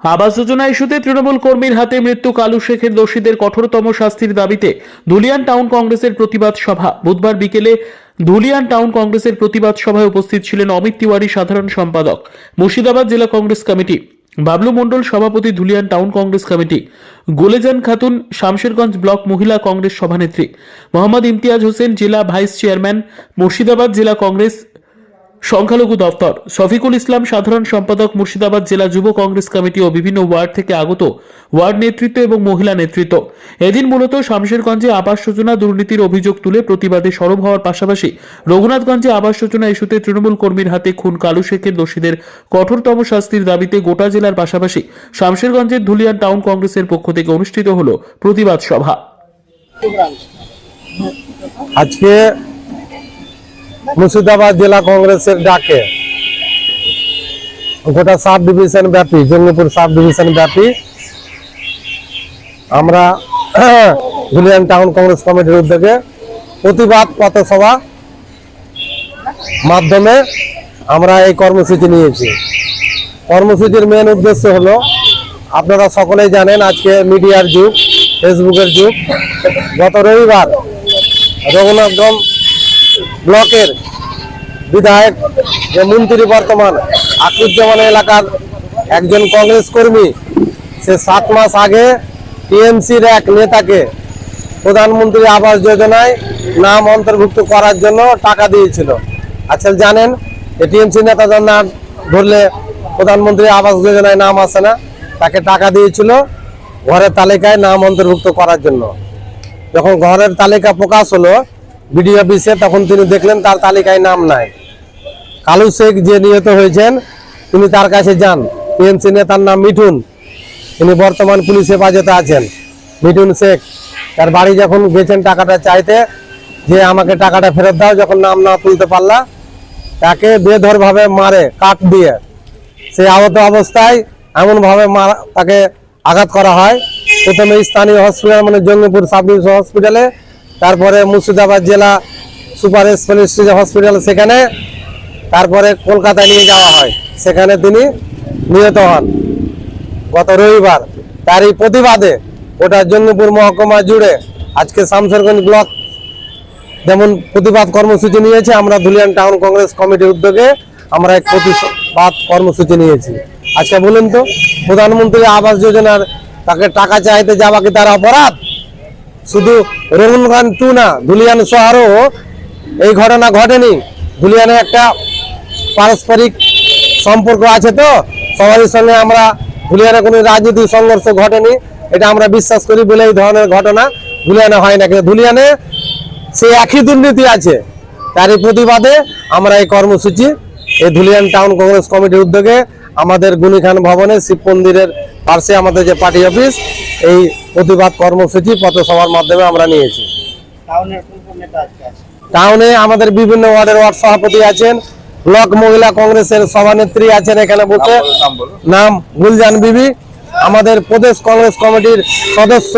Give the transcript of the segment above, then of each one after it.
আবাস যোজনা ইস্যুতে তৃণমূল কর্মীর হাতে মৃত্যু কালু শেখের দোষীদের কঠোরতম শাস্তির দাবিতে ধুলিয়ান টাউন কংগ্রেসের প্রতিবাদ সভা। বুধবার বিকেলে ধুলিয়ান টাউন কংগ্রেসের প্রতিবাদ সভায় উপস্থিত ছিলেন অমিত তিওয়ারি, সাধারণ সম্পাদক। মুর্শিদাবাদ জেলা কংগ্রেস কমিটি। বাবলু মণ্ডল সভাপতি Dhulian town Congress committee. Golejan Khatun, Samserganj block মহিলা কংগ্রেস সভানেত্রী। মোহাম্মদ ইমতিয়াজ হোসেন, জেলা ভাইস চেয়ারম্যান, মুর্শিদাবাদ জেলা কংগ্রেস সংখ্যালঘু দপ্তর। শফিকুল ইসলাম সাধারণ সম্পাদক মুর্শিদাবাদ জেলা যুব কংগ্রেস কমিটি ও বিভিন্ন ওয়ার্ড থেকে আগত ওয়ার্ড নেতৃত্ব এবং মহিলা নেতৃত্ব। এদিন মূলত শামশেরগঞ্জে আবাস যোজনা দুর্নীতির অভিযোগ তুলে প্রতিবাদে সরব হওয়ার পাশাপাশি রঘুনাথগঞ্জে আবাস যোজনা ইস্যুতে তৃণমূল কর্মীর হাতে খুন কালু শেখের দোষীদের কঠোরতম শাস্তির দাবিতে গোটা জেলার পাশাপাশি শামশেরগঞ্জের ধুলিয়ান টাউন কংগ্রেসের পক্ষ থেকে অনুষ্ঠিত হল প্রতিবাদ সভা। আজকে মুর্শিদাবাদ জেলা কংগ্রেসের ডাকে। গোটা সাব ডিভিশন ব্যাপী, জঙ্গিপুর সাব ডিভিশন ব্যাপী। আমরা ধুলিয়ান টাউন কংগ্রেস কমিটির উদ্যোগে প্রতিবাদ পথসভা মাধ্যমে আমরা এই কর্মসূচি নিয়েছি। কর্মসূচির মেন উদ্দেশ্য হলো, আপনারা সকলেই জানেন আজকে মিডিয়ার যুগ, ফেসবুকের যুগ। গত রবিবার রঘুনাথগঞ্জ ব্লকের বিধায়ক যে মন্ত্রী বর্তমান আকিরুজ্জামান এলাকার একজন কংগ্রেস কর্মী, সে সাত মাস আগে টিএমসির এক নেতাকে প্রধানমন্ত্রী আবাস যোজনায় নাম অন্তর্ভুক্ত করার জন্য টাকা দিয়েছিল। আচ্ছা জানেন এ টিএমসি নেতাদের নাম ধরলে প্রধানমন্ত্রী আবাস যোজনায় নাম আসে না, তাকে টাকা দিয়েছিল ঘরের তালিকায় নাম অন্তর্ভুক্ত করার জন্য। যখন ঘরের তালিকা প্রকাশ হলো বিডিও অফিসে তখন তিনি দেখলেন তার তালিকায় নাম নাই। কালু শেখ যে নিহত হয়েছেন, তিনি তার কাছে যান। টিএমসি নেতার নাম মিঠুন। তিনি বর্তমান পুলিশ হেফাজতে আছেন। মিঠুন শেখ, তার বাড়ি যখন গেছেন টাকাটা চাইতে, যে আমাকে টাকাটা ফেরত দাও, যখন নাম না তুলতে পারলা, তাকে বেধরভাবে মারে, কাঠ দিয়ে। সে আহত অবস্থায় এমনভাবে মারা, তাকে আঘাত করা হয়। প্রথমে স্থানীয় হসপিটাল মানে জঙ্গিপুর সাব হসপিটালে তারপরে মুর্শিদাবাদ জেলা সুপার স্পেশালিস্ট হসপিটাল সেখানে, তারপরে কলকাতায় নিয়ে যাওয়া হয়। সেখানে তিনি নিহত হন। গত রবিবার, তারই প্রতিবাদে ওটা জঙ্গিপুর মহকুমা জুড়ে আজকে শামসেরগঞ্জ ব্লক যেমন প্রতিবাদ কর্মসূচি নিয়েছে, আমরা ধুলিয়ান টাউন কংগ্রেস কমিটির উদ্যোগে আমরা এক প্রতিবাদ কর্মসূচি নিয়েছি। আজকে বলুন তো, প্রধানমন্ত্রী আবাস যোজনার তাকে টাকা চাইতে যাওয়া কি তার অপরাধ? শুধু রঘুনখান টু না, ধুলিয়ান শহরও এই ঘটনা ঘটেনি। ধুলিয়ানে একটা পারস্পরিক সম্পর্ক আছে তো সবারই সঙ্গে আমরা ধুলিয়ানে কোনো রাজনৈতিক সংঘর্ষ ঘটেনি, এটা আমরা বিশ্বাস করি বলে এই ধরনের ঘটনা ধুলিয়ানে হয় না। কিন্তু ধুলিয়ানে সে একই দুর্নীতি আছে, তারই প্রতিবাদে আমরা এই কর্মসূচি, এই ধুলিয়ান টাউন কংগ্রেস কমিটির উদ্যোগে আমাদের গুনিখান ভবনে শিব মন্দিরের পাশে আমাদের যে পার্টি অফিস এই প্রতিবাদ কর্মসূচি পথসভার মাধ্যমে আমরা নিয়েছি। টাউনে আমাদের বিভিন্ন ওয়ার্ডের ওয়ার্ড সভাপতি আছেন ব্লক মহিলা কংগ্রেসের সভানেত্রী আছেন এখানে বসে। নাম গুলজান বিবি। আমাদের প্রদেশ কংগ্রেস কমিটির সদস্য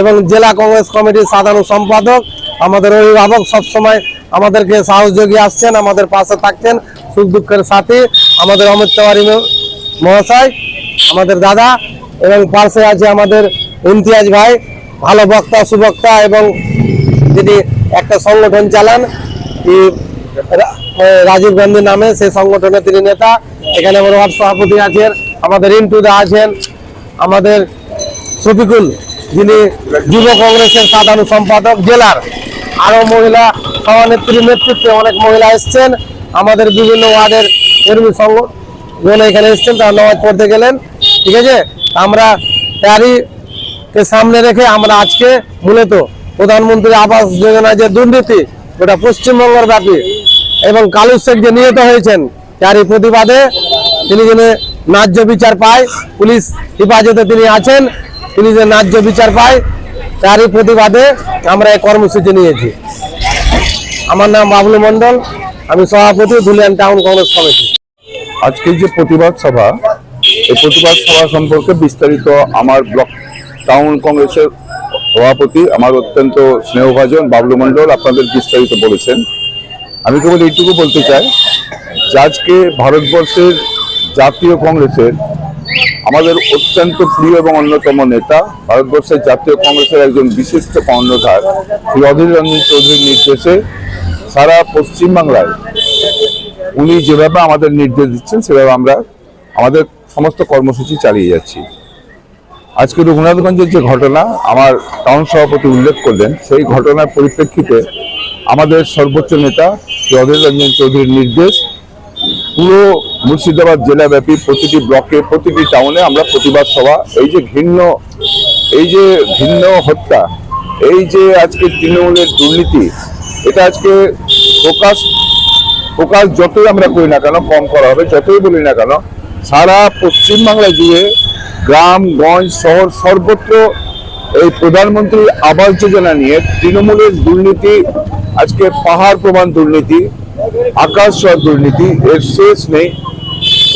এবং জেলা কংগ্রেস কমিটির সাধারণ সম্পাদক আমাদের অভিভাবক সবসময় আমাদেরকে সহযোগী আসছেন, আমাদের পাশে থাকছেন সুখ দুঃখের সাথে আমাদের অমিত তেওয়ারি মহাশয়, আমাদের দাদা এবং পাশে আছে আমাদের ইমতিয়াজ ভাই। ভালো বক্তা, সুবক্তা এবং যিনি একটা সংগঠন চালান রাজীব গান্ধী নামে সেই সংগঠনের তিনি নেতা। এখানে আমার ওয়ার্ড সভাপতি আছেন, আমাদের ইন্টুদা আছেন, আমাদের শফিকুল যিনি যুব কংগ্রেসের সাধারণ সম্পাদক জেলার। আরও মহিলা সভানেত্রীর নেতৃত্বে অনেক মহিলা এসছেন। আমাদের বিভিন্ন ওয়ার্ডের কর্মী সংগঠন এখানে এসছেন, তারা নামাজ পড়তে গেলেন। ঠিক আছে? আমরা তারই কে সামনে রেখে আমরা আজকে মূলত প্রধানমন্ত্রী আবাস যোজনা যে দুর্নীতি, ওটা পশ্চিমবঙ্গের ব্যাপী এবং কালু শেখ যে নিহত হয়েছেন, তারই প্রতিবাদে তিনি যেন ন্যায্য বিচার পায়, পুলিশ হেফাজতে তিনি আছেন, তিনি যে ন্যায্য বিচার পায় তারই প্রতিবাদে আমরা এই কর্মসূচি নিয়েছি। আমার নাম বাবলু মণ্ডল, আমি সভাপতি ধুলিয়ান টাউন কংগ্রেস কমিটি। আজকে যে প্রতিবাদ সভা, এই প্রতিবাদ সভা সম্পর্কে বিস্তারিত আমার ব্লক টাউন কংগ্রেসের সভাপতি, আমার অত্যন্ত স্নেহভাজন বাবলু মণ্ডল আপনাদের বিস্তারিত বলেছেন। আমি কেবল এইটুকু বলতে চাই যে আজকে ভারতবর্ষের জাতীয় কংগ্রেসের আমাদের অত্যন্ত প্রিয় এবং অন্যতম নেতা, ভারতবর্ষের জাতীয় কংগ্রেসের একজন বিশিষ্ট কর্ণধার, শ্রী অধীর রঞ্জন চৌধুরীর নির্দেশে সারা পশ্চিমবাংলায় উনি যেভাবে আমাদের নির্দেশ দিচ্ছেন, সেভাবে আমরা আমাদের সমস্ত কর্মসূচি চালিয়ে যাচ্ছি। আজকে রঘুনাথগঞ্জের যে ঘটনা, আমার টাউন সভাপতি উল্লেখ করলেন, সেই ঘটনার পরিপ্রেক্ষিতে আমাদের সর্বোচ্চ নেতা শ্রী অধীর রঞ্জন চৌধুরীর নির্দেশ পুরো মুর্শিদাবাদ জেলাব্যাপী প্রতিটি ব্লকে, প্রতিটি টাউনে আমরা প্রতিবাদ সভা। এই যে ঘৃণ্য এই যে ঘৃণ্য হত্যা, এই যে আজকে তৃণমূলের দুর্নীতি, এটা আজকে প্রকাশ প্রকাশ যতই আমরা করি না কেন, কম করা হবে, যতই বলি না কেন, সারা পশ্চিমবাংলা জুড়ে গ্রাম, গঞ্জ, শহর সর্বত্র এই প্রধানমন্ত্রী আবাস যোজনা নিয়ে তৃণমূলের দুর্নীতি, আজকে পাহাড় প্রমাণ দুর্নীতি আকাশ ছোঁয়া দুর্নীতি, এর শেষ নেই।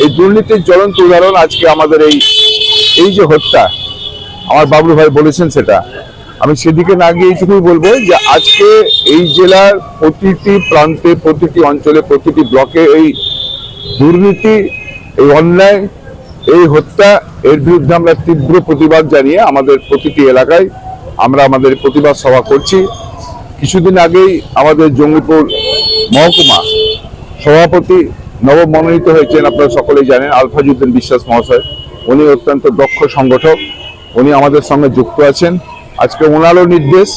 এই দুর্নীতির জ্বলন্ত উদাহরণ আজকে আমাদের এই এই যে হত্যা, আমার বাবলু ভাই বলেছেন সেটা। আমি সেদিকে না গিয়ে এইটুকুই বলব যে আজকে এই জেলার প্রতিটি প্রান্তে, প্রতিটি অঞ্চলে, প্রতিটি ব্লকে এই দুর্নীতি, এই অন্যায়, এই হত্যা, এর বিরুদ্ধে আমরা তীব্র প্রতিবাদ জানিয়ে আমাদের প্রতিটি এলাকায় আমরা আমাদের প্রতিবাদ সভা করছি। কিছুদিন আগেই আমাদের জঙ্গিপুর মহকুমা সভাপতি নবমনোনীত হয়েছেন, আপনারা সকলেই জানেন, আলফাজুদ্দিন বিশ্বাস মহাশয়। উনি অত্যন্ত দক্ষ সংগঠক। উনি আমাদের সঙ্গে যুক্ত আছেন। আজকে ওনারও নির্দেশ,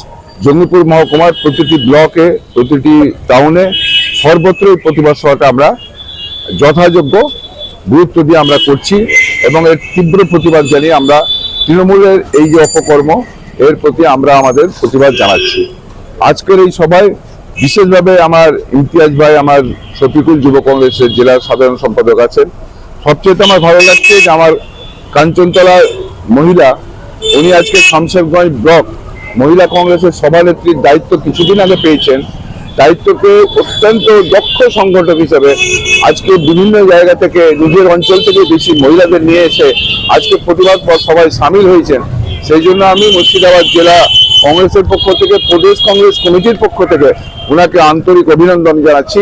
জঙ্গিপুর মহকুমার প্রতিটি ব্লকে, প্রতিটি টাউনে সর্বত্র এই প্রতিবাদ সভাটা আমরা যথাযোগ্য গুরুত্ব দিয়ে আমরা করছি এবং এর তীব্র প্রতিবাদ জানিয়ে আমরা তৃণমূলের এই যে অপকর্ম, এর প্রতি আমরা আমাদের প্রতিবাদ জানাচ্ছি। আজকের এই সভায় বিশেষভাবে আমার ইমতিয়াজ ভাই, আমার শফিকুল যুব কংগ্রেসের জেলার সাধারণ সম্পাদক আছেন। সবচেয়ে আমার ভালো লাগছে যে আমার কাঞ্চনতলার মহিলা, উনি আজকে শামশেরগঞ্জ ব্লক মহিলা কংগ্রেসের সভানেত্রীর দায়িত্ব কিছুদিন আগে পেয়েছেন। দায়িত্বকে অত্যন্ত দক্ষ সংগঠক হিসেবে আজকে বিভিন্ন জায়গা থেকে, নিজের অঞ্চল থেকে বেশি মহিলাদের নিয়ে এসে আজকে প্রতিবাদ পর সবাই সামিল হয়েছেন। সেই জন্য আমি মুর্শিদাবাদ জেলা কংগ্রেসের পক্ষ থেকে, প্রদেশ কংগ্রেস কমিটির পক্ষ থেকে, ওনাকে আন্তরিক অভিনন্দন জানাচ্ছি।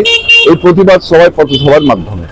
এই প্রতিবাদ সভায় পথসভার মাধ্যমে।